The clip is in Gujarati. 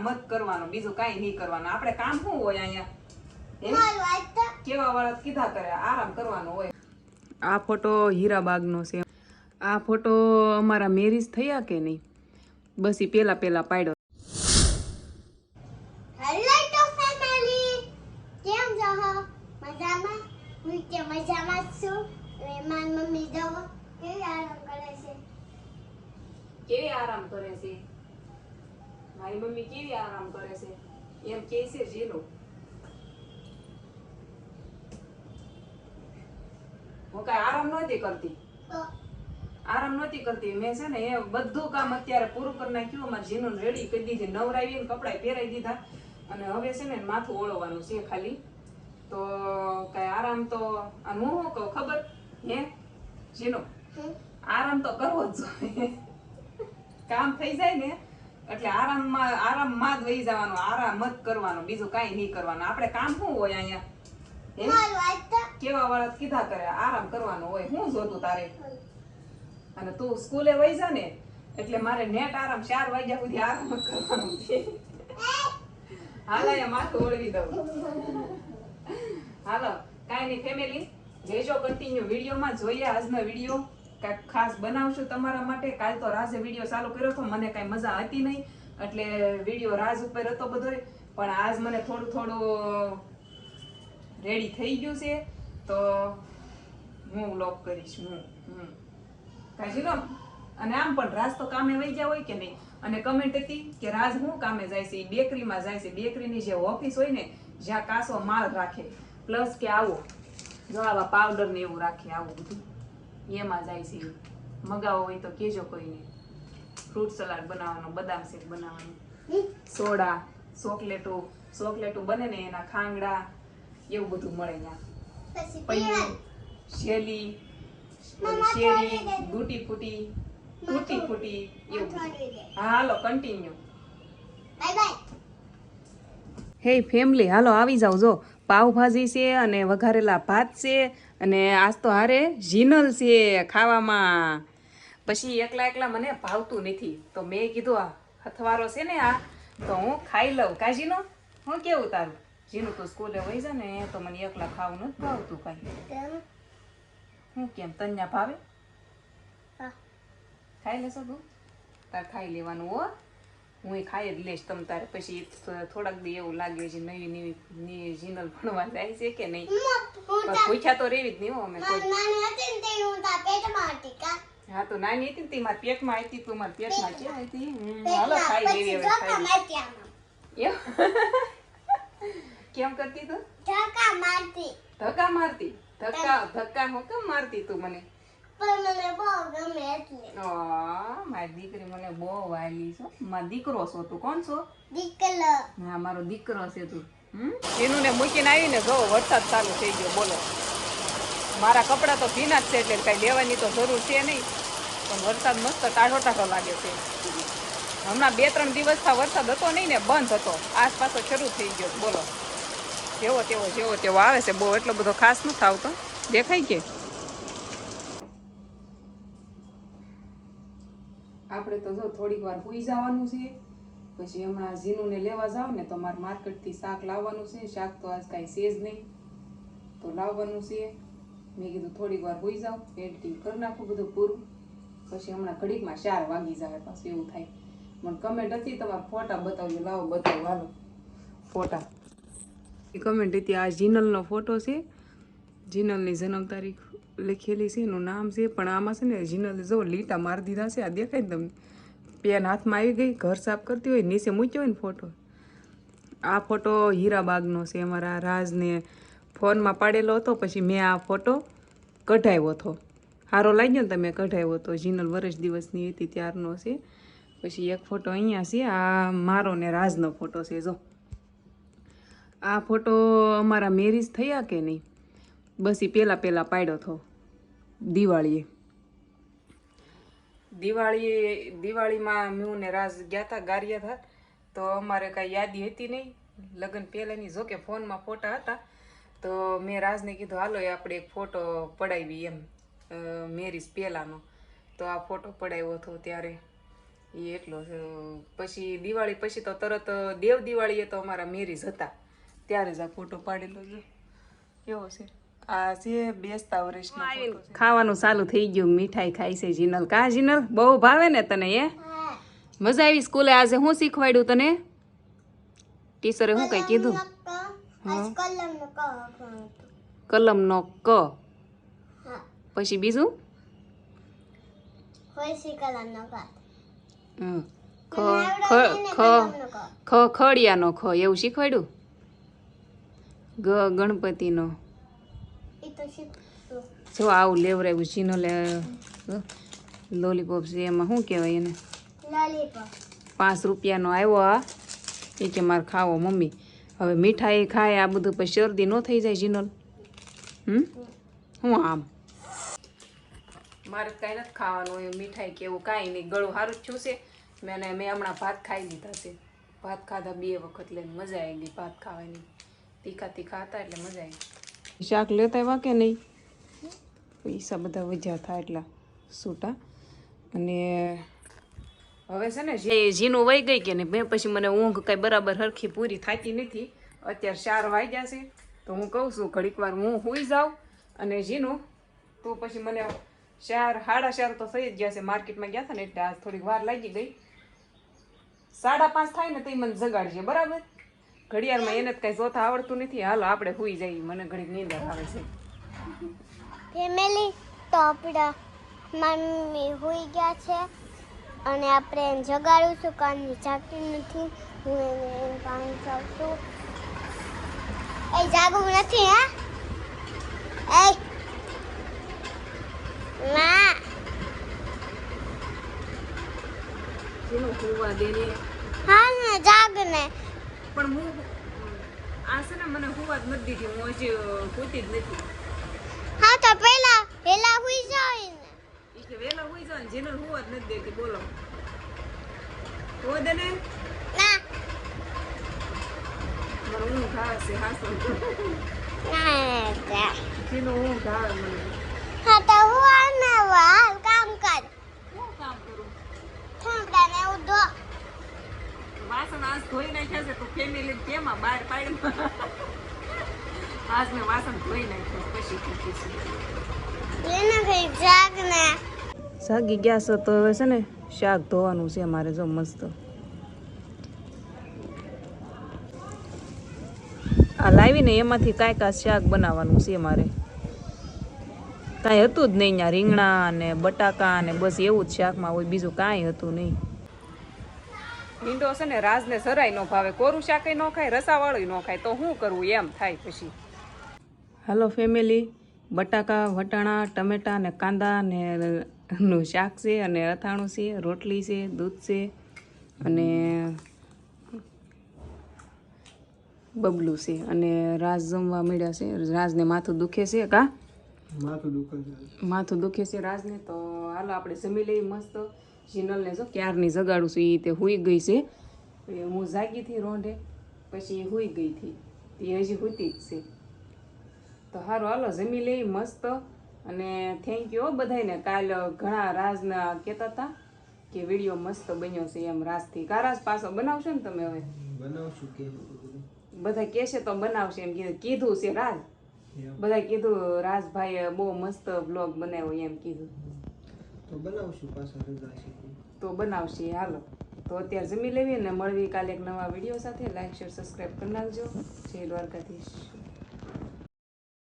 આરામ જ કરવાનો બીજું કાંઈ નહીં કરવાનું. આપણે કામ શું હોય અહીંયા? કેવા વાળા કીધા કરે આરામ કરવાનો હોય. આ ફોટો હીરાબાગનો છે. આ ફોટો અમારા મેરેજ થયા કે નહીં? બસ એ પેલા પેલા પાડ્યો. કેમ મજામાં? હું કે મજામાં છું. અને મમ્મી જવો કેવી આરામ કરે છે? કેવી આરામ કરે છે? મારી મમ્મી કેવી આરામ કરે છે? એમ કે છે જીલો હું કઈ આરામ નહોતી કરતી? આરામ નહોતી કરતી. મેં છે ને એ બધું કામ અત્યારે પૂરું કરી નાખ્યું. અમારે જીનું રેડી કરી દીધી. નવરાવી કપડા પહેરાવી દીધા. અને હવે છે ને માથું ઓળવાનું છે ખાલી. તો કઈ આરામ તો હું શું કહું ખબર? હે? જીનો આરામ તો કરવો જ જોઈએ. કામ થઈ જાય ને એટલે આરામમાં આરામમાં જ વહી જવાનું આરામ જ કરવાનો બીજું કાંઈ નહીં કરવાનું. આપણે કામ શું હોય અહીંયા? કેવા વાળા કીધા કરે? આરામ કરવાનો હોય. હું જોતું તારે? અને તું સ્કૂલે વહી જા ને એટલે મારે નેટ આરામ ચાર વાગ્યા સુધી આરામ જ કરવાનું છે. હાલ અહીંયા માથું ઓળવી દઉં. હાલો કાંઈ નહીં ફેમિલી રહેજો કન્ટિન્યુ વિડીયોમાં જોઈએ આજનો વીડિયો. કાંઈક ખાસ બનાવશું તમારા માટે? કાલ તો રાજે વીડિયો ચાલુ કર્યો હતો, મને કાંઈ મજા હતી નહીં. એટલે વીડિયો રાજ ઉપર હતો બધો પણ આજ મને થોડું થોડું રેડી થઈ ગયું છે. તો હું લોક કરીશ, હું હમ કાજી લો અને આમ પણ રાજ તો કામે વહી ગયા હોય કે નહીં? અને કમેન્ટ હતી કે રાજ હું કામે જાય છે? એ બેકરીમાં જાય છે. બેકરીની જે ઓફિસ હોય ને, જ્યાં કાસો માલ રાખે. પ્લસ કે આવો, જો આવા પાવડર ને એવું રાખે, આવું બધું. એમાં જાય છે. મગાવો હોય તો કેજો કોઈને. ફ્રૂટ સલાડ બનાવવાનો બદામ શેક બનાવવાનો. સોડા ચોકલેટો ચોકલેટો બને ને એના ખાંગડા એવું બધું મળે ત્યાં. પૈયું શેલી શેરી થોડી દે. ફૂટી તૂટી ફૂટી એવું. હા હાલો કન્ટિન્યુ બાય બાય. હે ફેમિલી હાલો આવી જાવ જો. પાવભાજી છે અને વઘારેલા ભાત છે અને આજ તો હારે જીનલ છે ખાવામાં. પછી એકલા એકલા મને ભાવતું નથી. તો મેં કીધું આ હથવારો છે ને આ તો હું ખાઈ લઉં. કાજીનો હું કેવું તારું? જીનું તું સ્કૂલે વહી જા ને તો મને એકલા ખાવું નથી ભાવતું કાંઈ. હું કેમ? તન્યા ભાવે? હા. ખાઈ લેશો તું? તાર ખાઈ લેવાનું હો. હું એ ખાઈ જ લઈશ તમ તારે. પછી થોડાક દી એવું લાગે છે નવી નવી નવી જીનલ ભણવા જાય છે કે નહીં? પૂછ્યા તો રેવી જ નહીં હો અમે હું તા નાની હતી ને તે મારા પેટમાં હતી તું મારા પેટમાં ક્યાં હતી? હાલો ખાઈ લેવી હવે ખાઈ કેમ કરતી તું? ધક્કા મારતી. ધક્કા મારતી? ધક્કા ધક્કા. હું કેમ મારતી તું મને? પણ મને બહુ ગમે એટલે. આ, મારી દીકરી મને બહુ વાલી છો. મારો દીકરો છો તું કોણ છો? હા મારો દીકરો છે તું. એનું ને મૂકીને આવીને જો વરસાદ ચાલુ થઈ ગયો, બોલો. મારા કપડાં તો ભીના જ છે એટલે કાંઈ લેવાની તો જરૂર છે નહીં. પણ વરસાદ મસ્ત ટાઢો ટાઢો લાગે છે. હમણાં બે ત્રણ દિવસથી વરસાદ હતો નહીં ને, બંધ હતો. આસપાસ શરૂ થઈ ગયો, બોલો. જેવો તેવો જેવો તેવો આવે છે. બહુ એટલો બધો ખાસ નથી આવતો. દેખાય કે? આપણે તો જો થોડીક વાર પૂઈ જવાનું છે. પછી હમણાં ઝીનુને લેવા જાવ ને તો મારે માર્કેટથી શાક લાવવાનું છે. શાક તો આજ કાંઈ છે જ નહીં. તો લાવવાનું છે. મેં કીધું થોડીક વાર હોઈ જાવ એડિટિંગ કરી નાખું બધું પૂરું. પછી હમણાં ઘડીકમાં ચાર વાગી જાય પાછું, એવું થાય. મને કમેન્ટ હતી, તમારા ફોટા બતાવજો, લાવો, બતાવો, હાલો. ફોટા. કમેન્ટ હતી, આ જીનલનો ફોટો છે. જીનલની જન્મ તારીખ લખેલી છે, એનું નામ છે. પણ આમાં છે ને જીનલ જો લીટા મારી દીધા છે, આ દેખાય તમને. પેન હાથમાં આવી ગઈ, ઘર સાફ કરતી હોય, નીચે મૂક્યો હોય ને ફોટો આ ફોટો હીરાબાગનો છે, અમારા રાજને ફોનમાં પાડેલો હતો, પછી મેં આ ફોટો કઢાવ્યો હતો. સારો લાગ્યો ને તમે, કઢાવ્યો હતો. જીનલ વર્ષ દિવસની હતી, ત્યારનો છે. પછી એક ફોટો અહીંયા છે, આ મારો ને રાજનો ફોટો છે, જો. આ ફોટો અમારા મેરેજ થયા કે નહીં? બસ એ પહેલાં પહેલાં પાડ્યો હતો, દિવાળીએ. દિવાળી, દિવાળીમાં મેં ને રાજ ગયા હતા ગારિયા હતા તો અમારે કાંઈ યાદી હતી નહીં. લગ્ન પહેલાંની જોકે ફોનમાં ફોટા હતા, તો મેં રાજને કીધું, હાલો આપણે એક ફોટો પડાવી એમ મેરેજ પહેલાંનો. તો આ ફોટો પડાવ્યો હતો ત્યારે. એ એટલો પછી દિવાળી પછી તો તરત દેવ દિવાળીએ તો અમારા મેરીજ હતા. ત્યારે જ આ ફોટો પાડેલો છે. કેવો છે. આ છે બેસતા વર્ષનો ખાવાનું ચાલુ થઈ ગયું. મીઠાઈ ખાઈ છે જીનલ. કા જીનલ? બહુ ભાવે ને તને એ? મજા આવી સ્કૂલે આજે શું શીખવાડ્યું તને? ટીચરે શું કઈ કીધું? આજ કલમ નો કલમનો ક. પછી બીજું? ખ ખ ખ ખ ખડિયાનો ખ. એવું શીખવાડ્યું? ગ ગણપતિનો. જો આવું લેવરાયું ચીનો લે લોલીપોપ છે એમાં શું કહેવાય એને? પાંચ રૂપિયાનો આવ્યો આ. એ કે મારે ખાવો મમ્મી. હવે મીઠાઈ ખાય આ બધું પછી શરદી ન થઈ જાય જીનલ હમ? હું આમ? મારે કાંઈ નથી ખાવાનું એ મીઠાઈ કે એવું કાંઈ નહીં. ગળું સારું જ છું છે. મેં મેં હમણાં ભાત ખાઈ લીધા છે. ભાત ખાધા બે વખત લઈને મજા આવી ગઈ ભાત ખાવાની. તીખા તીખા હતા એટલે મજા આવી શાક લેતા આવ્યા કે નહીં? પૈસા બધા વજ્યા થાય એટલા સૂટા અને હવે છે ને જીનું વહી ગઈ કે નહીં પછી મને ઊંઘ કંઈ બરાબર હરખી પૂરી થતી નથી. અત્યારે ચાર વાગ્યા છે, તો હું કહું છું, ઘડીક વાર હું હોઈ જાઉં. અને ઝીણું, તો પછી મને ચાર, સાડા ચાર તો થઈ જ ગયા છે, માર્કેટમાં ગયા હતા ને, એટલે આજ થોડીક વાર લાગી ગઈ. સાડા પાંચ થાય ને તો મને જગાડજે, બરાબર? ઘડિયાળમાં એને કઈ જોતા આવડતું નથી. હાલો આપણે સુઈ જઈએ. મને ઘડી નીંદર આવે છે. ફેમિલી તો આપણા મમ્મી હોઈ ગયા છે અને આપણે એને જગાડું છું કાનની જાગતી નથી. હું એને એમ પાણી ચાવશું એ જાગવું નથી હા? એ ને હા ને જાગ ને પણ હું આ છે ને મને હુવા જ નથી દીધી હું હજી હોતી જ નથી. હા તો પહેલા પહેલા હુઈ જાય ને એટલે વેલા હુઈ જાવ ને જીનલ હુવા જ નથી દેતી બોલો. હો દને ને. મને ઊંઘ આવે છે હાસો. ના. જીનું ઊંઘ આવે મને હા તો હું આને હાલ કામ કર શું કામ કરું ઠંડા ને ઉધો વાસણ આજ ધોઈ નાખ્યા છે તો ફેમિલી કેમાં બહાર પાડી આજ મેં વાસણ ધોઈ જાગી ગયા છો તો હવે છે ને શાક ધોવાનું છે મારે જો મસ્ત. આ લાવીને એમાંથી કાંઈ કાંઈ શાક બનાવવાનું છે મારે. કાંઈ હતું જ નહીં ત્યાં રીંગણા ને બટાકા ને બસ એવું જ શાકમાં હોય, બીજું કાંઈ હતું નહીં. ભીંડો છે ને રાજને સરાય ન ભાવે, કોરું શાકય ન ખાય રસાવાળું ન ખાય, તો શું કરવું એમ થાય પછી. હાલો ફેમિલી બટાકા વટાણા ટમેટા ને કાંદા ને નું શાક છે અને અથાણું છે રોટલી છે દૂધ છે અને બબલું છે અને રાજ જમવા મળ્યા છે. રાજને માથું દુખે છે કા? માથું દુખે છે. માથું દુખે છે રાજને તો હાલો આપણે જમી લઈએ મસ્ત. જીનલને જો ક્યારની જગાડું છું એ તે હુઈ ગઈ છે. હું જાગી હતી રોંઢે પછી એ હુઈ ગઈ હતી એ હજી હુતી જ છે. તો સારું હાલો જમી લઈ મસ્ત. અને થેન્ક યુ બધાને કાલ ઘણા રાજના કહેતા હતા કે વીડિયો મસ્ત બન્યો છે એમ રાજથી. કારાજ પાછો બનાવશો ને તમે હવે? બનાવશું કે બધા? કહેશે તો બનાવશે એમ કીધું. કીધું છે રાજ? બધા કીધું રાજભાઈએ બહુ મસ્ત બ્લોગ બનાવ્યો એમ કીધું. તો બનાવશું પાછા રજા છે તો બનાવશે હાલો. તો અત્યારે જમી લેવી ને મળવી કાલે એક નવા વીડિયો સાથે. લાઈક શેર સબસ્ક્રાઈબ કરી નાખજો. જય દ્વારકાધીશ.